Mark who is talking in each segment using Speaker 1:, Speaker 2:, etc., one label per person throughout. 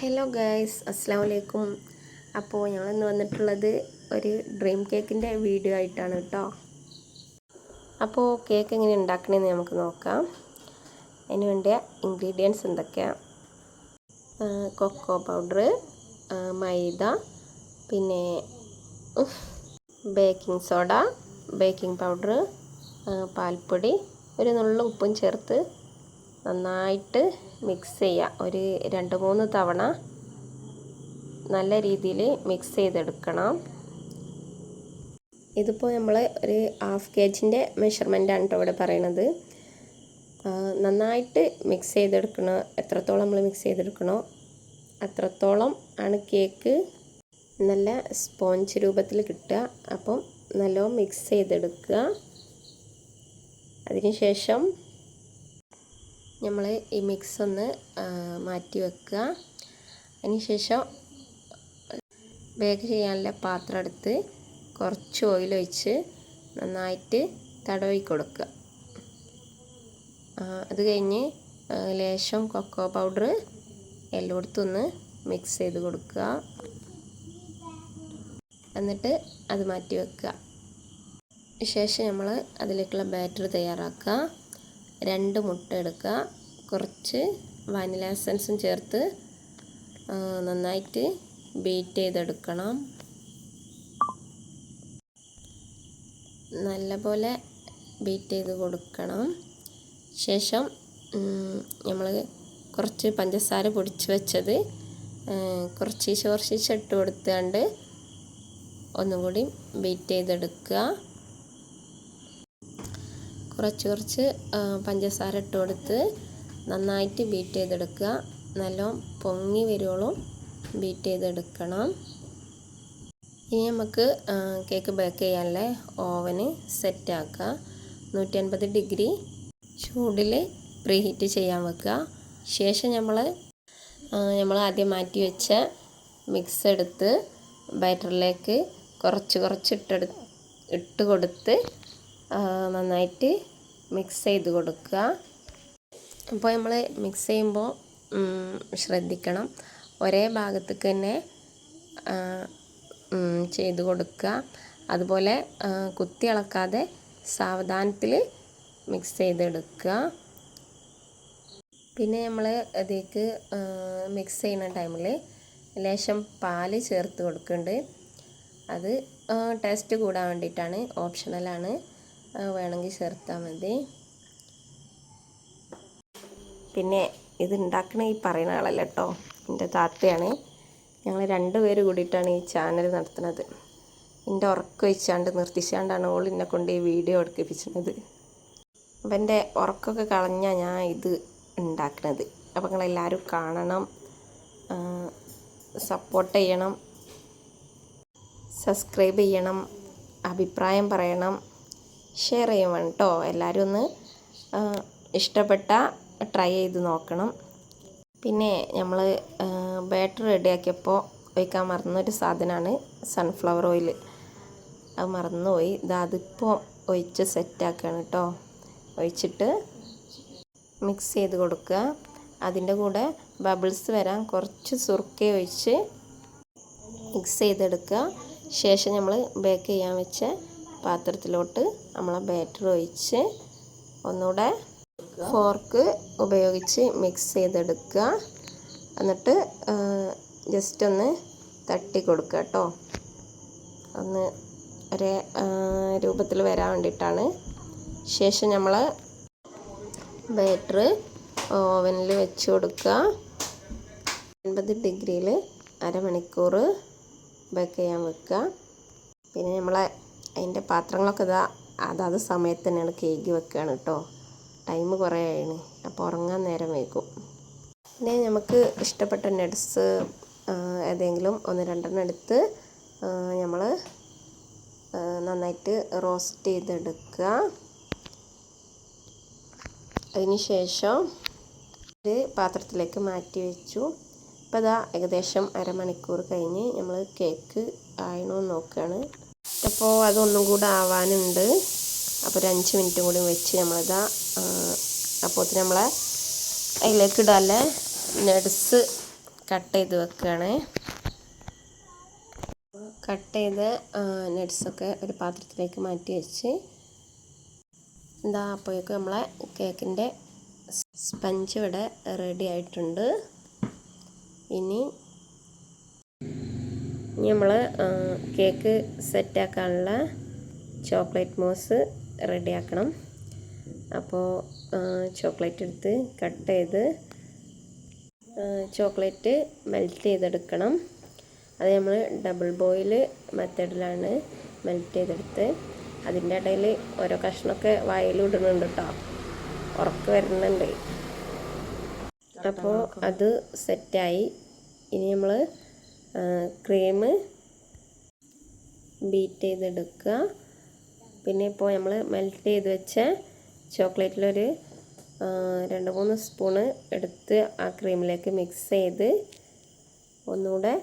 Speaker 1: Hello guys അസ്സാം വലൈക്കും അപ്പോൾ ഞങ്ങളിന്ന് വന്നിട്ടുള്ളത് ഒരു ഡ്രീം കേക്കിന്റെ വീഡിയോ ആയിട്ടാണ് കേട്ടോ അപ്പോൾ കേക്ക് എങ്ങനെ ഉണ്ടാക്കണമെന്ന് നമുക്ക് നോക്കാം. അതിന് വേണ്ടിയ ഇൻഗ്രീഡിയൻസ് എന്തൊക്കെയാണ് കൊക്കോ പൗഡർ മൈദ പിന്നെ ബേക്കിംഗ് സോഡ ബേക്കിംഗ് പൗഡർ പാൽപ്പൊടി ഒരു നുള്ള ഉപ്പും ചേർത്ത് നന്നായിട്ട് മിക്സ് ചെയ്യുക ഒരു രണ്ട് മൂന്ന് തവണ നല്ല രീതിയിൽ മിക്സ് ചെയ്തെടുക്കണം. ഇതിപ്പോൾ നമ്മൾ ഒരു ഹാഫ് കെ ജിന്റെ മെഷർമെന്റാണ് കേട്ടോ ഇവിടെ പറയണത്. നന്നായിട്ട് മിക്സ് ചെയ്തെടുക്കണോ എത്രത്തോളം നമ്മൾ മിക്സ് ചെയ്തെടുക്കണോ അത്രത്തോളം ആണ് കേക്ക് നല്ല സ്പോഞ്ച് രൂപത്തിൽ കിട്ടുക. അപ്പം നല്ലോണം മിക്സ് ചെയ്തെടുക്കുക. അതിനുശേഷം നമ്മൾ ഈ മിക്സ് ഒന്ന് മാറ്റി വെക്കുക. അതിനുശേഷം ബേക്ക് ചെയ്യാനുള്ള പാത്രം എടുത്ത് കുറച്ച് ഓയിൽ ഒഴിച്ച് നന്നായിട്ട് തടവി കൊടുക്കുക. അത് കഴിഞ്ഞ് ലേശം കൊക്കോ പൗഡർ എല്ലായിടത്തും ഒന്ന് മിക്സ് ചെയ്ത് കൊടുക്കുക. എന്നിട്ട് അത് മാറ്റി വെക്കുക. ശേഷം നമ്മൾ അതിലേക്കുള്ള ബാറ്റർ തയ്യാറാക്കുക. രണ്ട് മുട്ട എടുക്കുക. കുറച്ച് വാനില എസൻസും ചേർത്ത് നന്നായിട്ട് ബീറ്റ് ചെയ്തെടുക്കണം. നല്ലപോലെ ബീറ്റ് ചെയ്ത് കൊടുക്കണം. ശേഷം നമ്മൾ കുറച്ച് പഞ്ചസാര പൊടിച്ച് വെച്ചത് കുറച്ച് കുറച്ച് കൊടുത്തുകൊണ്ട് ഒന്നും കൂടി ബീറ്റ് ചെയ്തെടുക്കുക. കുറച്ച് കുറച്ച് പഞ്ചസാര ഇട്ട് കൊടുത്ത് നന്നായിട്ട് ബീറ്റ് ചെയ്തെടുക്കുക. നല്ല പൊങ്ങി വരുവോളും ബീറ്റ് ചെയ്തെടുക്കണം. ഇനി നമുക്ക് കേക്ക് ബേക്ക് ചെയ്യാനുള്ള ഓവന് സെറ്റാക്കുക നൂറ്റി അൻപത് ഡിഗ്രി ചൂടിൽ പ്രീ ഹീറ്റ് ചെയ്യാൻ വെക്കുക. ശേഷം നമ്മൾ നമ്മൾ ആദ്യം മാറ്റി വെച്ച മിക്സ് എടുത്ത് ബാറ്ററിലേക്ക് കുറച്ച് കുറച്ച് ഇട്ടെടു ഇട്ട് കൊടുത്ത് നന്നായിട്ട് മിക്സ് ചെയ്ത് കൊടുക്കുക. അപ്പോൾ നമ്മൾ മിക്സ് ചെയ്യുമ്പോൾ ശ്രദ്ധിക്കണം. ഒരേ ഭാഗത്തേക്ക് തന്നെ ചെയ്ത് കൊടുക്കുക. അതുപോലെ കുത്തി ഇളക്കാതെ സാവധാനത്തിൽ മിക്സ് ചെയ്തെടുക്കുക. പിന്നെ നമ്മൾ അതിലേക്ക് മിക്സ് ചെയ്യുന്ന ടൈമിൽ ലേശം പാൽ ചേർത്ത് കൊടുക്കുന്നുണ്ട്. അത് ടേസ്റ്റ് കൂടാൻ വേണ്ടിയിട്ടാണ് ഓപ്ഷണലാണ് വേണമെങ്കിൽ ചേർത്താൽ മതി. പിന്നെ ഇത് ഉണ്ടാക്കണ ഈ പറയുന്ന ആളല്ല കേട്ടോ എന്റെ താത്തയാണ്. ഞങ്ങൾ രണ്ടുപേർ കൂടിയിട്ടാണ് ഈ ചാനൽ നടത്തുന്നത്. എന്റെ ഉറക്കം വെച്ചാണ്ട് നിർത്തിച്ചാണ്ടാണ് ഓൾ എന്നെ കൊണ്ട് ഈ വീഡിയോ എടുക്കിപ്പിച്ചത് അപ്പം എന്റെ ഉറക്കമൊക്കെ കളഞ്ഞാൽ ഞാൻ ഇത് ഉണ്ടാക്കുന്നത് അപ്പം നിങ്ങളെല്ലാവരും കാണണം സപ്പോർട്ട് ചെയ്യണം സബ്സ്ക്രൈബ് ചെയ്യണം അഭിപ്രായം പറയണം. ഷെയർ ചെയ്യണം കേട്ടോ. എല്ലാവരും ഒന്ന് ഇഷ്ടപ്പെട്ട ട്രൈ ചെയ്ത് നോക്കണം. പിന്നെ നമ്മൾ ബാറ്റർ റെഡിയാക്കിയപ്പോൾ ഒഴിക്കാൻ മറന്നൊരു സാധനമാണ് സൺഫ്ലവർ ഓയിൽ അത് മറന്നുപോയി. ഇത് അതിപ്പോൾ ഒഴിച്ച് സെറ്റാക്കുകയാണ് കേട്ടോ. ഒഴിച്ചിട്ട് മിക്സ് ചെയ്ത് കൊടുക്കുക. അതിന്റെ കൂടെ ബബിൾസ് വരാൻ കുറച്ച് സുർക്ക ഒഴിച്ച് മിക്സ് ചെയ്തെടുക്കുക. ശേഷം നമ്മൾ ബേക്ക് ചെയ്യാൻ വെച്ച പാത്രത്തിലോട്ട് നമ്മൾ ബാറ്റർ ഒഴിച്ച് ഒന്നുകൂടെ ഫോർക്ക് ഉപയോഗിച്ച് മിക്സ് ചെയ്തെടുക്കുക. എന്നിട്ട് ജസ്റ്റ് ഒന്ന് തട്ടി കൊടുക്കുക കേട്ടോ. ഒന്ന് ഒരേ രൂപത്തിൽ വരാൻ വേണ്ടിയിട്ടാണ്. ശേഷം നമ്മൾ ബാറ്റർ ഓവനിൽ വെച്ച് കൊടുക്കുക. എൺപത് ഡിഗ്രിയിൽ അരമണിക്കൂർ ബേക്ക് ചെയ്യാൻ വെക്കുക. പിന്നെ നമ്മളെ അതിന്റെ പാത്രങ്ങളൊക്കെ ഇതാ അതാത് സമയത്ത് തന്നെയാണ് കേക്ക് വെക്കുകയാണ് കേട്ടോ ടൈം കുറേ ആയിന് അപ്പോൾ ഉറങ്ങാൻ നേരം വൈകും. പിന്നെ നമുക്ക് ഇഷ്ടപ്പെട്ട നട്സ് ഏതെങ്കിലും ഒന്ന് രണ്ടെണ്ണം എടുത്ത് നമ്മൾ നന്നായിട്ട് റോസ്റ്റ് ചെയ്തെടുക്കുക. അതിന് ശേഷം ഒരു പാത്രത്തിലേക്ക് മാറ്റി വെച്ചു. ഇപ്പോൾ ഇതാ ഏകദേശം അരമണിക്കൂർ കഴിഞ്ഞ് നമ്മൾ കേക്ക് ആയണോ നോക്കുകയാണ് അപ്പോൾ അതൊന്നും കൂടെ ആവാനുണ്ട്. അപ്പോൾ ഒരു അഞ്ച് മിനിറ്റും കൂടി വെച്ച് നമ്മളിതാ അപ്പോൾ നമ്മളെ അതിലേക്ക് ഇടാല്ലേ? നട്സ് കട്ട് ചെയ്ത് വെക്കുകയാണ് കട്ട് ചെയ്ത് നട്സൊക്കെ ഒരു പാത്രത്തിലേക്ക് മാറ്റി വെച്ച് എന്താ അപ്പോഴേക്കും നമ്മളെ കേക്കിന്റെ സ്പഞ്ച് ഇവിടെ റെഡി ആയിട്ടുണ്ട്. ഇനി ഇനി നമ്മൾ കേക്ക് സെറ്റാക്കാനുള്ള ചോക്ലേറ്റ് മോസ് റെഡിയാക്കണം. അപ്പോൾ ചോക്ലേറ്റ് എടുത്ത് കട്ട് ചെയ്ത് ചോക്ലേറ്റ് മെൽറ്റ് ചെയ്തെടുക്കണം. അത് നമ്മൾ ഡബിൾ ബോയിൽ മെത്തേഡിലാണ് മെൽറ്റ് ചെയ്തെടുത്ത്. അതിന്റെ ഇടയിൽ ഓരോ കഷ്ണമൊക്കെ വായിൽ ഇടുന്നുണ്ട് കേട്ടോ ഉറക്ക് വരുന്നുണ്ട്. അപ്പോൾ അത് സെറ്റായി. ഇനി നമ്മൾ ക്രീം ബീറ്റ് ചെയ്തെടുക്കുക. പിന്നെ ഇപ്പോൾ നമ്മൾ മെൽറ്റ് ചെയ്ത് വെച്ച ചോക്ലേറ്റിലൊരു രണ്ട് മൂന്ന് സ്പൂണ് എടുത്ത് ആ ക്രീമിലേക്ക് മിക്സ് ചെയ്ത് ഒന്നുകൂടെ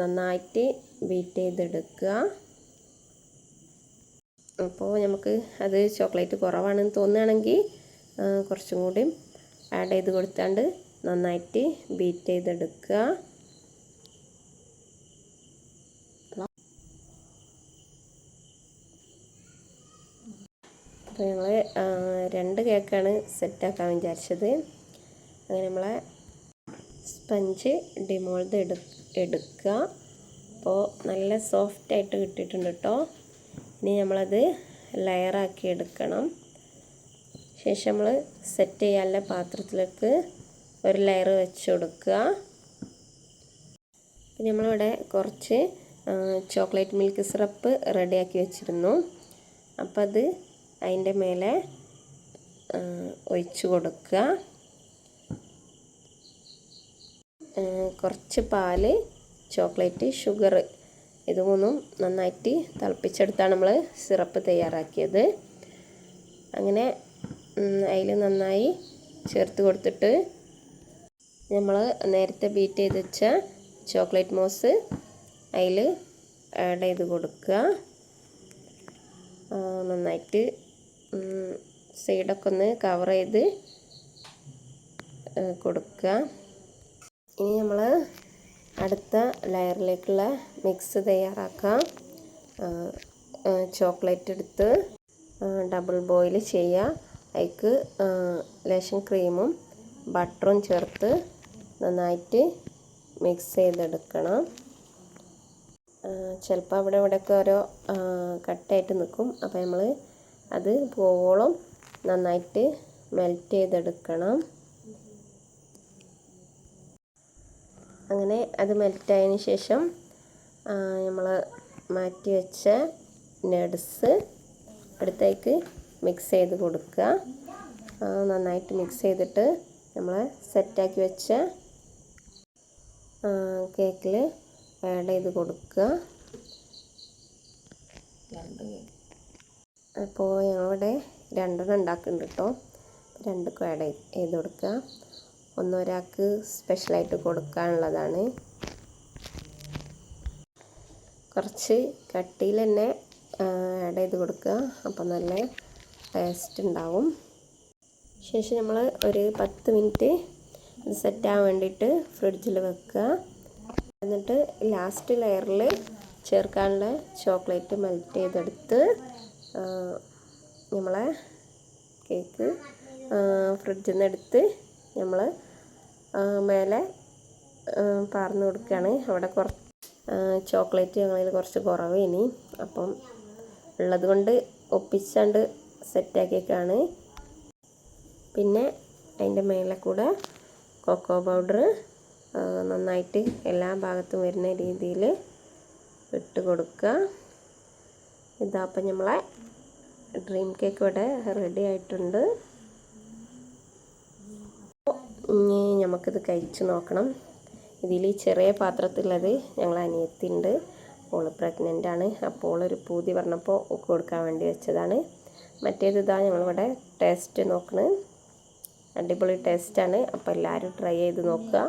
Speaker 1: നന്നായിട്ട് ബീറ്റ് ചെയ്തെടുക്കുക. അപ്പോൾ നമുക്ക് അത് ചോക്ലേറ്റ് കുറവാണെന്ന് തോന്നുകയാണെങ്കിൽ കുറച്ചും കൂടി ആഡ് ചെയ്ത് കൊടുത്താണ്ട് നന്നായിട്ട് ബീറ്റ് ചെയ്തെടുക്കുക. അപ്പോൾ ഞങ്ങൾ രണ്ട് കേക്കാണ് സെറ്റാക്കാൻ വിചാരിച്ചത്. അങ്ങനെ നമ്മളെ സ്പഞ്ച് ഡിമോൾഡ് എടു എടുക്കുക. അപ്പോൾ നല്ല സോഫ്റ്റ് ആയിട്ട് കിട്ടിയിട്ടുണ്ട് കേട്ടോ. ഇനി നമ്മളത് ലെയറാക്കി എടുക്കണം. ശേഷം നമ്മൾ സെറ്റ് ചെയ്യാനുള്ള പാത്രത്തിലേക്ക് ഒരു ലെയർ വെച്ച് കൊടുക്കുക. പിന്നെ നമ്മളിവിടെ കുറച്ച് ചോക്ലേറ്റ് മിൽക്ക് സിറപ്പ് റെഡിയാക്കി വെച്ചിരുന്നു. അപ്പോൾ അത് അതിന്റെ മേലെ ഒഴിച്ചു കൊടുക്കുക. കുറച്ച് പാൽ ചോക്ലേറ്റ് ഷുഗർ ഇത് മൂന്നും നന്നായിട്ട് തിളപ്പിച്ചെടുത്താണ് നമ്മൾ സിറപ്പ് തയ്യാറാക്കിയത്. അങ്ങനെ അതിൽ നന്നായി ചേർത്ത് കൊടുത്തിട്ട് നമ്മൾ നേരത്തെ ബീറ്റ് ചെയ്ത് വെച്ച ചോക്ലേറ്റ് മോസ് അതിൽ ആഡ് ചെയ്ത് കൊടുക്കുക. നന്നായിട്ട് സൈഡൊക്കെ ഒന്ന് കവർ ചെയ്ത് കൊടുക്കുക. ഇനി നമ്മൾ അടുത്ത ലെയറിലേക്കുള്ള മിക്സ് തയ്യാറാക്കാം. ചോക്ലേറ്റ് എടുത്ത് ഡബിൾ ബോയിൽ ചെയ്യുക. അതിക്ക് ലേശം ക്രീമും ബട്ടറും ചേർത്ത് നന്നായിട്ട് മിക്സ് ചെയ്തെടുക്കണം. ചിലപ്പോൾ അവിടെ ഇവിടെയൊക്കെ ഓരോ കട്ടായിട്ട് നിൽക്കും. അപ്പോൾ നമ്മൾ അത് പോവോളം നന്നായിട്ട് മെൽറ്റ് ചെയ്തെടുക്കണം. അങ്ങനെ അത് മെൽറ്റായതിന് ശേഷം നമ്മൾ മാറ്റി വെച്ച നട്സ് അടുത്തേക്ക് മിക്സ് ചെയ്ത് കൊടുക്കുക. നന്നായിട്ട് മിക്സ് ചെയ്തിട്ട് നമ്മൾ സെറ്റാക്കി വെച്ച കേക്കിൽ ആഡ് ചെയ്ത് കൊടുക്കുക. അപ്പോൾ ഞങ്ങളിവിടെ രണ്ടെണ്ണം ഉണ്ടാക്കുന്നുണ്ട് കേട്ടോ രണ്ടുക്കും ആഡ് ചെയ്ത് കൊടുക്കുക ഒന്നൊരാൾക്ക് സ്പെഷ്യലായിട്ട് കൊടുക്കാനുള്ളതാണ്. കുറച്ച് കട്ടിയിൽ തന്നെ ആഡ് ചെയ്ത് കൊടുക്കുക അപ്പോൾ നല്ല ടേസ്റ്റ് ഉണ്ടാവും. ശേഷം നമ്മൾ ഒരു പത്ത് മിനിറ്റ് ഇത് സെറ്റാകാൻ വേണ്ടിയിട്ട് ഫ്രിഡ്ജിൽ വെക്കുക എന്നിട്ട് ലാസ്റ്റ് ലെയറിൽ ചേർക്കാനുള്ള ചോക്ലേറ്റ് മെൽറ്റ് ചെയ്തെടുത്ത് നമ്മളെ കേക്ക് ഫ്രിഡ്ജിൽ നിന്ന് എടുത്ത് നമ്മൾ മേലെ പാർന്ന് കൊടുക്കുകയാണ് അവിടെ കുറച്ച് ചോക്ലേറ്റ് ഞങ്ങളിൽ കുറച്ച് കുറവ് ഇനി അപ്പം ഉള്ളത് കൊണ്ട് ഒപ്പിച്ചാണ്ട് സെറ്റാക്കിയേക്കാണ്. പിന്നെ അതിന്റെ മേലെ കൂടെ കൊക്കോ പൗഡർ നന്നായിട്ട് എല്ലാ ഭാഗത്തും വരുന്ന രീതിയിൽ ഇട്ട് കൊടുക്കുക ഇതാ അപ്പം നമ്മളെ ഡ്രീം കേക്ക് ഇവിടെ റെഡി ആയിട്ടുണ്ട്. ഇനി നമുക്കിത് കഴിച്ച് നോക്കണം. ഇതിൽ ചെറിയ പാത്രത്തിലത് ഞങ്ങൾ അനിയത്തിണ്ട്. അപ്പോൾ പ്രഗ്നന്റ് ആണ്. അപ്പോൾ ഒരു പൂതി പറഞ്ഞപ്പോൾ കൊടുക്കാൻ വേണ്ടി വെച്ചതാണ്. മറ്റേത് ഇതാ ഞങ്ങളിവിടെ ടേസ്റ്റ് നോക്കണത് അടിപൊളി ടേസ്റ്റാണ് അപ്പോൾ എല്ലാവരും ട്രൈ ചെയ്ത് നോക്കുക.